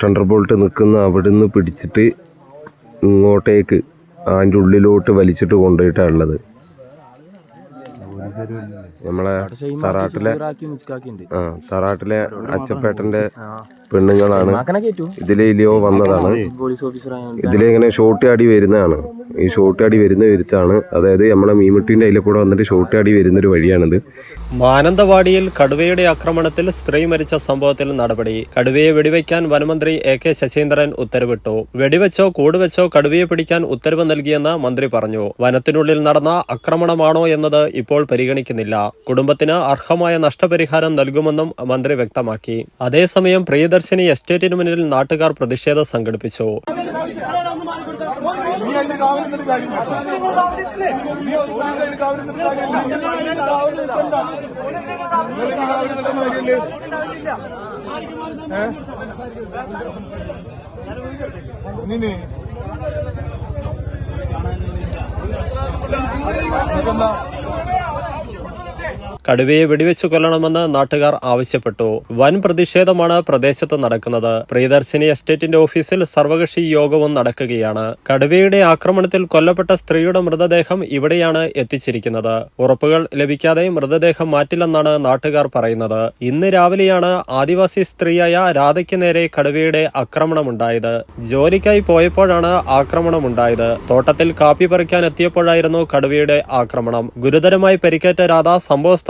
Thunder bolt നിൽക്കുന്ന അവിടുന്ന് പിടിച്ചിട്ട് ഇങ്ങോട്ടേക്ക് അതിന്റെ ഉള്ളിലോട്ട് വലിച്ചിട്ട് കൊണ്ടുപോയിട്ടാണ് ഉള്ളത് നമ്മളെ തറാട്ടിലെ ആ തറാട്ടിലെ അച്ചപ്പേട്ടന്റെ പെണ്ണുങ്ങളാണ്. ഇതിലെ ഇലിയോ വന്നതാണ്. ഇതിലെ ഇങ്ങനെ ഷോട്ട് ആടി വരുന്നതാണ്. ഈ ഷോട്ട് ആടി വരുന്ന വരുത്താണ്. അതായത് നമ്മുടെ മീമുട്ടിന്റെ അതിലെ കൂടെ വന്നിട്ട് ഷോട്ട് ആടി വരുന്നൊരു വഴിയാണിത്. മാനന്തവാടിയിൽ കടുവയുടെ ആക്രമണത്തിൽ സ്ത്രീ മരിച്ച സംഭവത്തിൽ നടപടി. കടുവയെ വെടിവെക്കാൻ വനമന്ത്രി എ കെ ശശീന്ദ്രൻ ഉത്തരവിട്ടു. വെടിവെച്ചോ കൂടുവെച്ചോ കടുവയെ പിടിക്കാൻ ഉത്തരവ് നൽകിയെന്ന് മന്ത്രി പറഞ്ഞു. വനത്തിനുള്ളിൽ നടന്ന ആക്രമണമാണോ എന്നത് ഇപ്പോൾ പരിഗണിക്കുന്നില്ല. കുടുംബത്തിന് അർഹമായ നഷ്ടപരിഹാരം നൽകുമെന്നും മന്ത്രി വ്യക്തമാക്കി. അതേസമയം പ്രിയദർശിനി എസ്റ്റേറ്റിന് മുന്നിൽ നാട്ടുകാർ പ്രതിഷേധം സംഘടിപ്പിച്ചു. കാവിലെന്നിട്ട് കാര്യമില്ല നീ ഒരു കാവിലെ കാവിലെന്നിട്ട് കാര്യമില്ല നിങ്ങൾ കാവിൽ നിൽക്കണ്ട നിങ്ങൾ കാവിൽ നിൽക്കുന്ന കാര്യമില്ലേ നിന്നെ. എന്താ കടുവയെ വെടിവെച്ചു കൊല്ലണമെന്ന് നാട്ടുകാർ ആവശ്യപ്പെട്ടു. വൻ പ്രതിഷേധമാണ് പ്രദേശത്ത് നടക്കുന്നത്. പ്രിയദർശിനി എസ്റ്റേറ്റിന്റെ ഓഫീസിൽ സർവകക്ഷി യോഗവും നടക്കുകയാണ്. കടുവയുടെ ആക്രമണത്തിൽ കൊല്ലപ്പെട്ട സ്ത്രീയുടെ മൃതദേഹം ഇവിടെയാണ് എത്തിച്ചിരിക്കുന്നത്. ഉറപ്പുകൾ ലഭിക്കാതെ മൃതദേഹം മാറ്റില്ലെന്നാണ് നാട്ടുകാർ പറയുന്നത്. ഇന്ന് രാവിലെയാണ് ആദിവാസി സ്ത്രീയായ രാധയ്ക്ക് നേരെ കടുവയുടെ ആക്രമണമുണ്ടായത്. ജോലിക്കായി പോയപ്പോഴാണ് ആക്രമണമുണ്ടായത്. തോട്ടത്തിൽ കാപ്പി പറിക്കാൻ എത്തിയപ്പോഴായിരുന്നു കടുവയുടെ ആക്രമണം. ഗുരുതരമായി പരിക്കേറ്റ രാധ സംഭവ